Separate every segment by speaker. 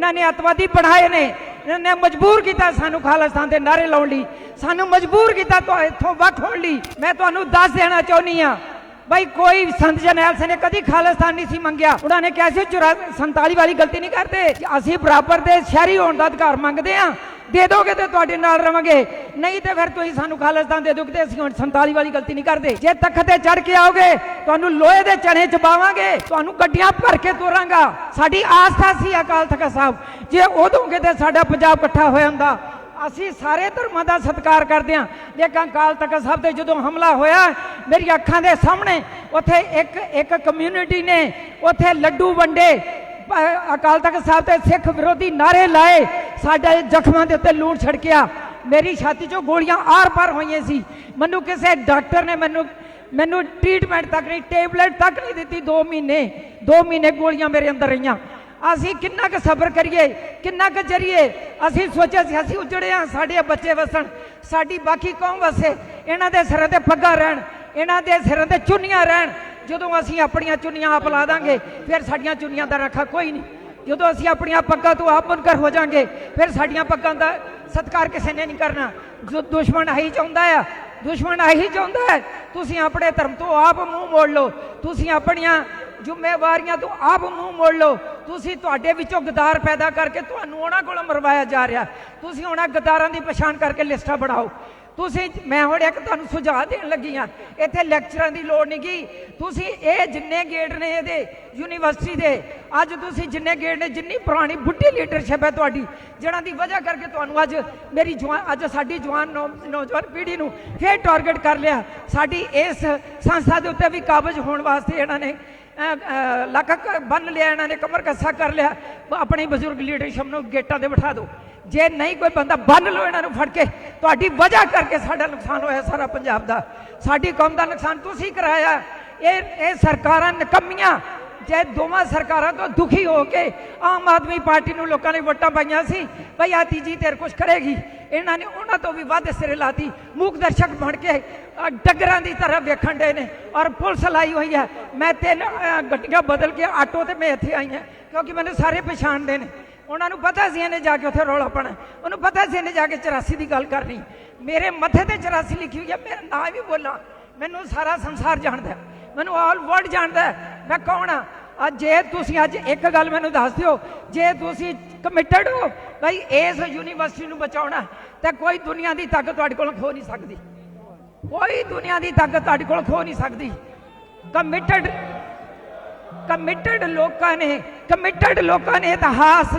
Speaker 1: ਇਹਨਾਂ ਨੇ ਅਤਵਾਦੀ ਬਣਾਏ ਨੇ ਇਹਨਾਂ ਨੇ ਮਜਬੂਰ ਕੀਤਾ ਸਾਨੂੰ ਖਾਲਿਸਤਾਨ ਦੇ ਨਾਰੇ ਲਾਉਣ ਲਈ, ਸਾਨੂੰ ਮਜਬੂਰ ਕੀਤਾ ਤੋਂ ਇੱਥੋਂ ਵੱਖ ਹੋਣ ਲਈ। ਮੈਂ ਤੁਹਾਨੂੰ ਦੱਸ ਦੇਣਾ ਚਾਹੁੰਦੀ ਆ ਭਾਈ ਕੋਈ ਸੰਤ ਜਰਨੈਲ ਸਿੰਘ ਨੇ ਕਦੀ ਖਾਲਿਸਤਾਨ ਨਹੀਂ ਸੀ ਮੰਗਿਆ। ਉਹਨਾਂ ਨੇ ਕਿਹਾ ਸੀ 47 ਵਾਲੀ ਗਲਤੀ ਨਹੀਂ ਕਰਦੇ ਅਸੀਂ ਬਰਾਬਰ ਦੇ ਸ਼ਹਿਰੀ ਹੋਣ ਦਾ ਅਧਿਕਾਰ ਮੰਗਦੇ ਆ ਦੇ ਦੋਗੇ ਤੇ ਤੁਹਾਡੇ ਨਾਲ ਰਵਾਂਗੇ। ਨਹੀਂ ਤੇ ਫਿਰ ਤੁਸੀਂ ਸਾਨੂੰ ਖਾਲਿਸਤਾਨ ਦੇ ਦੋਗੇ ਤੇ ਅਸੀਂ ਹੁਣ 47 ਵਾਲੀ ਗਲਤੀ ਨਹੀਂ ਕਰਦੇ। ਜੇ ਤਖਤ ਤੇ ਚੜ ਕੇ ਆਓਗੇ, ਤੁਹਾਨੂੰ ਲੋਹੇ ਦੇ ਚਣੇ ਚ ਪਾਵਾਂਗੇ ਤੁਹਾਨੂੰ ਗੱਡੀਆਂ ਭਰ ਕੇ ਤੋਰਾਂਗਾ। ਸਾਡੀ ਆਸਥਾ ਸੀ ਅਕਾਲ ਤਖਤ ਸਾਹਿਬ। ਜੇ ਉਦੋਂ ਕਿਤੇ ਸਾਡਾ ਪੰਜਾਬ ਇਕੱਠਾ ਹੋਇਆ ਹੁੰਦਾ ਅਸੀਂ ਸਾਰੇ ਧਰਮਾਂ ਦਾ ਸਤਿਕਾਰ ਕਰਦੇ ਹਾਂ। ਲੇਕਿਨ ਅਕਾਲ ਤਖਤ ਸਾਹਿਬ ਤੇ ਜਦੋਂ ਹਮਲਾ ਹੋਇਆ ਮੇਰੀ ਅੱਖਾਂ ਦੇ ਸਾਹਮਣੇ, ਉੱਥੇ ਇੱਕ ਇੱਕ ਕਮਿਊਨਿਟੀ ਨੇ, ਉੱਥੇ ਲੱਡੂ ਵੰਡੇ। ਅਕਾਲ ਤਖਤ ਸਾਹਿਬ ਤੇ ਸਿੱਖ ਵਿਰੋਧੀ ਨਾਰੇ ਲਾਏ, ਸਾਡੇ ਜ਼ਖਮਾਂ ਦੇ ਉੱਤੇ ਲੂਣ ਛੜਕਿਆ। ਮੇਰੀ ਛਾਤੀ 'ਚੋਂ ਗੋਲੀਆਂ ਆਰ-ਪਾਰ ਹੋਈਆਂ ਸੀ। ਮੈਨੂੰ ਕਿਸੇ ਡਾਕਟਰ ਨੇ ਮੈਨੂੰ ਮੈਨੂੰ ਟ੍ਰੀਟਮੈਂਟ ਤੱਕ ਨਹੀਂ ਟੇਬਲੇਟ ਤੱਕ ਨਹੀਂ ਦਿੱਤੀ 2 ਮਹੀਨੇ। 2 ਮਹੀਨੇ ਗੋਲੀਆਂ ਮੇਰੇ ਅੰਦਰ ਰਹੀਆਂ। ਅਸੀਂ ਕਿੰਨਾ ਕੁ ਸਬਰ ਕਰੀਏ, ਕਿੰਨਾ ਕੁ ਜਰੀਏ? ਅਸੀਂ ਸੋਚਿਆ ਸੀ, ਅਸੀਂ ਉਜੜੇ ਆ, ਸਾਡੇ ਬੱਚੇ ਵਸਣ। ਸਾਡੀ ਬਾਕੀ ਕੌਮ ਵਸੇ। ਇਹਨਾਂ ਦੇ ਸਿਰਾਂ ਤੇ ਪੱਗਾਂ ਰਹਿਣ, ਇਹਨਾਂ ਦੇ ਸਿਰਾਂ ਤੇ ਚੁੰਨੀਆਂ ਰਹਿਣ। ਜਦੋਂ ਅਸੀਂ ਆਪਣੀਆਂ ਚੁੰਨੀਆਂ ਆਪ ਲਾ ਦਾਂਗੇ, ਫਿਰ ਸਾਡੀਆਂ ਚੁੰਨੀਆਂ ਦਾ ਰੱਖਾ ਕੋਈ ਨਹੀਂ। ਜਦੋਂ ਅਸੀਂ ਆਪਣੀਆਂ ਪੱਗਾਂ ਤੋਂ ਆਪ ਮੁਨਕਰ ਹੋ ਜਾਾਂਗੇ, ਫਿਰ ਸਾਡੀਆਂ ਪੱਗਾਂ ਦਾ ਸਤਿਕਾਰ ਕਿਸੇ ਨੇ ਨਹੀਂ ਕਰਨਾ। ਜੋ ਦੁਸ਼ਮਣ ਆਹੀ ਚਾਹੁੰਦਾ ਆ, ਦੁਸ਼ਮਣ ਆਹੀ ਚਾਹੁੰਦਾ ਹੈ, ਤੁਸੀਂ ਆਪਣੇ ਧਰਮ ਤੋਂ ਆਪ ਮੂੰਹ ਮੋੜ ਲਓ। ਤੁਸੀਂ ਆਪਣੀਆਂ ਜ਼ਿੰਮੇਵਾਰੀਆਂ ਤੋਂ ਆਪ ਮੂੰਹ ਮੋੜ ਲਓ। ਤੁਸੀਂ ਤੁਹਾਡੇ ਵਿੱਚੋਂ ਗਦਾਰ ਪੈਦਾ ਕਰਕੇ ਤੁਹਾਨੂੰ ਉਹਨਾਂ ਕੋਲੋਂ ਮਰਵਾਇਆ ਜਾ ਰਿਹਾ। ਤੁਸੀਂ ਉਹਨਾਂ ਗਦਾਰਾਂ ਦੀ ਪਛਾਣ ਕਰਕੇ ਲਿਸਟਾਂ ਬਣਾਓ। ਤੁਸੀਂ ਮੈਂ ਹੁਣ ਇੱਕ ਤੁਹਾਨੂੰ ਸੁਝਾਅ ਦੇਣ ਲੱਗੀ ਆ ਇੱਥੇ ਲੈਕਚਰਾਂ ਦੀ ਲੋੜ ਨਹੀਂ ਗੀ। ਤੁਸੀਂ ਇਹ ਜਿੰਨੇ ਗੇਟ ਨੇ ਇਹਦੇ ਯੂਨੀਵਰਸਿਟੀ ਦੇ ਅੱਜ ਤੁਸੀਂ ਜਿੰਨੇ ਗੇਟ ਨੇ ਜਿੰਨੀ ਪੁਰਾਣੀ ਬੁੱਢੀ ਲੀਡਰਸ਼ਿਪ ਹੈ ਤੁਹਾਡੀ ਜਿਹਨਾਂ ਦੀ ਵਜ੍ਹਾ ਕਰਕੇ ਤੁਹਾਨੂੰ ਅੱਜ ਮੇਰੀ ਜਵਾਨ ਅੱਜ ਸਾਡੀ ਜਵਾਨ ਨੌ- ਨੌਜਵਾਨ ਪੀੜ੍ਹੀ ਨੂੰ ਫੇਰ ਟਾਰਗੇਟ ਕਰ ਲਿਆ। ਸਾਡੀ ਇਸ ਸੰਸਥਾ ਦੇ ਉੱਤੇ ਵੀ ਕਾਬਜ ਹੋਣ ਵਾਸਤੇ ਇਹਨਾਂ ਨੇ ਅਹ, ਅਹ, ਲੱਕ ਬੰਨ ਲਿਆ ਇਹਨਾਂ ਨੇ ਕਮਰ ਕੱਸਾ ਕਰ ਲਿਆ। ਆਪਣੀ ਬਜ਼ੁਰਗ ਲੀਡਰਸ਼ਿਪ ਨੂੰ ਗੇਟਾਂ ਤੇ ਬਿਠਾ ਦਿਓ। ਜੇ ਨਹੀਂ ਕੋਈ ਬੰਦਾ ਬੰਨ ਲਓ ਇਹਨਾਂ ਨੂੰ ਫੜ ਕੇ, ਤੁਹਾਡੀ ਵਜ੍ਹਾ ਕਰਕੇ ਸਾਡਾ ਨੁਕਸਾਨ ਹੋਇਆ ਸਾਰਾ ਪੰਜਾਬ ਦਾ। ਸਾਡੀ ਕੌਮ ਦਾ ਨੁਕਸਾਨ ਤੁਸੀਂ ਕਰਾਇਆ। ਇਹ ਇਹ ਸਰਕਾਰਾਂ ਨਿਕੰਮੀਆਂ। ਜੇ ਦੋਵਾਂ ਸਰਕਾਰਾਂ ਤੋਂ ਦੁਖੀ ਹੋ ਕੇ ਆਮ ਆਦਮੀ ਪਾਰਟੀ ਨੂੰ ਲੋਕਾਂ ਨੇ ਵੋਟਾਂ ਪਾਈਆਂ ਸੀ ਭਈ ਆ ਤੀਜੀ ਤੇਰ ਕੁਛ ਕਰੇਗੀ। ਇਹਨਾਂ ਨੇ ਉਹਨਾਂ ਤੋਂ ਵੀ ਵੱਧ ਸਿਰੇ ਲਾਤੀ। ਮੂਕ ਦਰਸ਼ਕ ਬਣ ਕੇ ਡੱਗਰਾਂ ਦੀ ਤਰ੍ਹਾਂ ਵੇਖਣ ਦੇ ਨੇ ਔਰ ਪੁਲਿਸ ਲਾਈ ਹੋਈ ਹੈ। ਮੈਂ ਤਿੰਨ ਗੱਡੀਆਂ ਬਦਲ ਕੇ ਆਟੋ ਤੇ ਮੈਂ ਇੱਥੇ ਆਈ ਹਾਂ, ਕਿਉਂਕਿ ਮੈਨੂੰ ਸਾਰੇ ਪਛਾਣਦੇ ਨੇ। ਉਹਨਾਂ ਨੂੰ ਪਤਾ ਸੀ ਇਹਨੇ ਜਾ ਕੇ ਉੱਥੇ ਰੌਲਾ ਪਾਣਾ ਉਹਨੂੰ ਪਤਾ ਸੀ ਇਹਨੇ ਜਾ ਕੇ 84 ਦੀ ਗੱਲ ਕਰਨੀ। ਮੇਰੇ ਮੱਥੇ ਤੇ 84 ਲਿਖੀ ਹੋਈ ਹੈ ਮੇਰਾ ਨਾਂ ਵੀ ਬੋਲਾਂ। ਮੈਨੂੰ ਸਾਰਾ ਸੰਸਾਰ ਜਾਣਦਾ ਮੈਨੂੰ ਆਲ ਵਰਲਡ ਜਾਣਦਾ ਮੈਂ ਕੌਣ ਆ? ਅੱਜ ਜੇ ਤੁਸੀਂ ਅੱਜ ਇੱਕ ਗੱਲ ਮੈਨੂੰ ਦੱਸ ਦਿਓ, ਜੇ ਤੁਸੀਂ ਕਮਿਟਡ ਹੋ ਭਾਈ ਇਸ ਯੂਨੀਵਰਸਿਟੀ ਨੂੰ ਬਚਾਉਣਾ, ਤਾਂ ਕੋਈ ਦੁਨੀਆ ਦੀ ਤਾਕਤ ਤੁਹਾਡੇ ਕੋਲ ਖੋ ਨਹੀਂ ਸਕਦੀ। ਕੋਈ ਦੁਨੀਆ ਦੀ ਤਾਕਤ ਤੁਹਾਡੇ ਕੋਲ ਖੋ ਨਹੀਂ ਸਕਦੀ। ਕਮਿਟਡ ਕਮਿਟਡ ਲੋਕਾਂ ਨੇ ਕਮਿਟਡ ਲੋਕਾਂ ਨੇ ਇਤਿਹਾਸ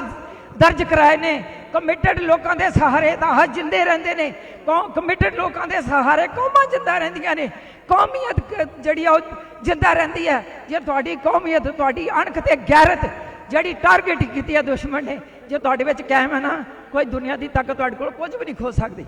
Speaker 1: ਦਰਜ ਕਰਾਏ ਨੇ। ਕਮਿਟਡ ਲੋਕਾਂ ਦੇ ਸਹਾਰੇ ਤਾਂ ਇਤਿਹਾਸ ਜਿੰਦੇ ਰਹਿੰਦੇ ਨੇ। ਕਮਿਟਡ ਲੋਕਾਂ ਦੇ ਸਹਾਰੇ ਕੌਮਾਂ ਜਿੰਦਾ ਰਹਿੰਦੀਆਂ ਨੇ। ਕੌਮੀਅਤ ਜਿਹੜੀ ਆ ਉਹ ਜਿੰਦਾ ਰਹਿੰਦੀ ਹੈ। ਜੇ ਤੁਹਾਡੀ ਕੌਮੀਅਤ, ਤੁਹਾਡੀ ਅਣਖ ਤੇ ਗੈਰਤ ਜਿਹੜੀ ਟਾਰਗੇਟ ਕੀਤੀ ਹੈ ਦੁਸ਼ਮਣ ਨੇ, ਜੇ ਤੁਹਾਡੇ ਵਿੱਚ ਕਾਇਮ ਹੈ ਨਾ, ਕੋਈ ਦੁਨੀਆ ਦੀ ਤਾਕਤ ਤੁਹਾਡੇ ਕੋਲ ਕੁਝ ਵੀ ਨਹੀਂ ਖੋ ਸਕਦੀ।